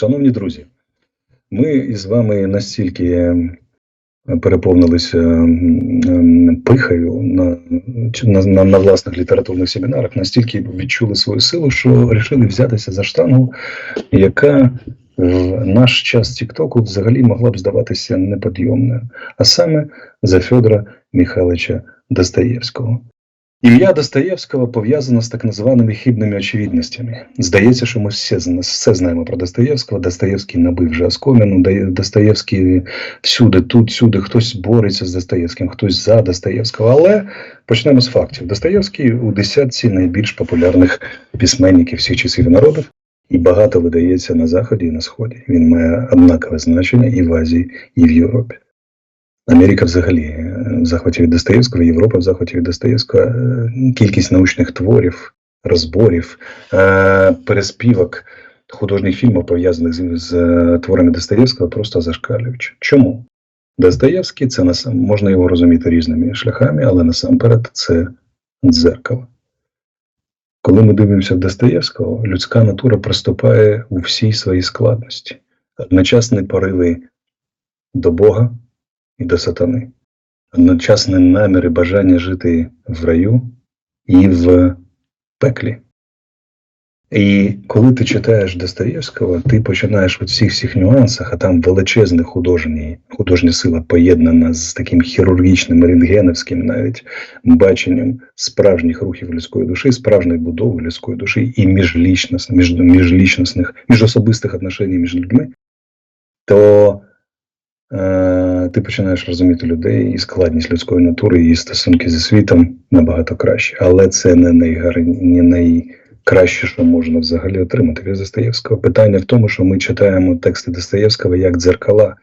Шановні друзі, ми із вами настільки е, переповнилися м, м, пихою на, на, на, на власних літературних семінарах, настільки відчули свою силу, що вирішили взятися за штангу, яка в наш час Тіктоку взагалі могла б здаватися неподйомною, а саме за Федора Михайловича Достоєвського. Ім'я Достоєвського пов'язано з так званими хибними очевидностями. Здається, що ми всі все знаємо про Достоєвського. Достоєвський набив вже оскомину. Достоєвський всюди, тут, всюди хтось бореться з Достоєвським, хтось за Достоєвського. Але почнемо з фактів. Достоєвський у десятці найбільш популярних письменників всіх часів і народів, і багато видається на заході і на сході. Він має однакове значення і в Азії, і в Європі. Америка взагалі е, в захваті від Достоєвського, Європа в захваті від Достоєвського. Е, Кількість научних творів, розборів, е, переспівок, художніх фільмів, пов'язаних з, з творами Достоєвського, просто зашкалюючи. Чому? Достоєвський це насам, можна його розуміти різними шляхами, але насамперед це дзеркало. Коли ми дивимося в Достоєвського, людська натура приступає у всій своїй складності, одночасні пориви до Бога і до сатани, одночасні наміри бажання жити в раю і в пеклі. І коли ти читаєш Достоєвського, ти починаєш у цих всіх нюансах, а там величезна художня, художня сила поєднана з таким хірургічним рентгеновським навіть баченням справжніх рухів людської душі, справжньої будови людської душі і міжлічностних, між, міжособистих отношень між людьми, то ти починаєш розуміти людей і складність людської натури, і стосунки зі світом набагато краще. Але це не найгарні, не найкраще, що можна взагалі отримати від Достоєвського. Питання в тому, що ми читаємо тексти Достоєвського як дзеркала.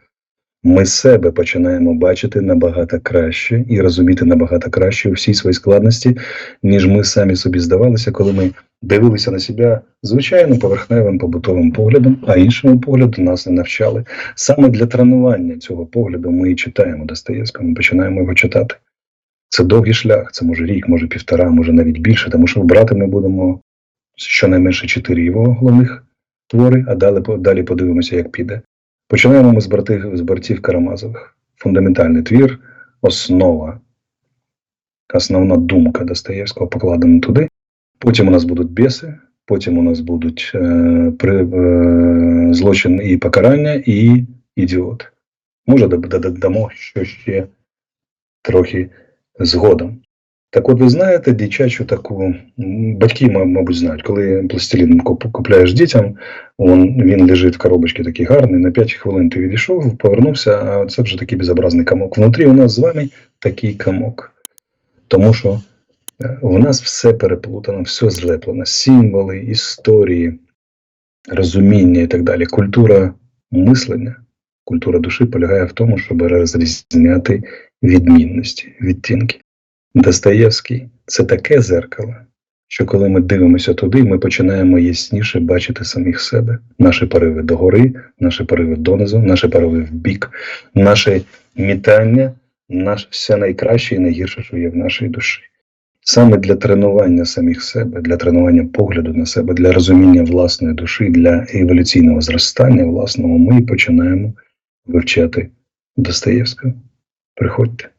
Ми себе починаємо бачити набагато краще і розуміти набагато краще у всій своїй складності, ніж ми самі собі здавалися, коли ми дивилися на себе звичайно поверхневим побутовим поглядом, а іншому погляду нас не навчали. Саме для тренування цього погляду ми і читаємо Достоєвського, ми починаємо його читати. Це довгий шлях, це може рік, може півтора, може навіть більше, тому що брати ми будемо щонайменше чотири його головних твори, а далі, далі подивимося, як піде. Починаємо ми з братів, з братів Карамазових. Фундаментальний твір, основа, основна думка Достоєвського покладена туди. Потім у нас будуть біси, потім у нас будуть е, при, е, злочин і покарання, і ідіот. Може, додамо що ще трохи згодом. Так от ви знаєте дитячу таку, батьки, мабуть, знають, коли пластилін куп- купляєш дітям, он, він лежить в коробочці такий гарний, на 5 хвилин ти відійшов, повернувся, а це вже такий безобразний комок. Внутрі у нас з вами такий комок. Тому що у нас все переплутано, все злеплено. Символи, історії, розуміння і так далі. Культура мислення, культура душі полягає в тому, щоб розрізняти відмінності, відтінки. Достоєвський це таке зеркало, що коли ми дивимося туди, ми починаємо ясніше бачити самих себе, наші пориви догори, наші пориви донизу, наші пориви в бік, наше мітання, наш все найкраще і найгірше, що є в нашій душі. Саме для тренування самих себе, для тренування погляду на себе, для розуміння власної душі, для еволюційного зростання власного, ми починаємо вивчати Достоєвського. Приходьте.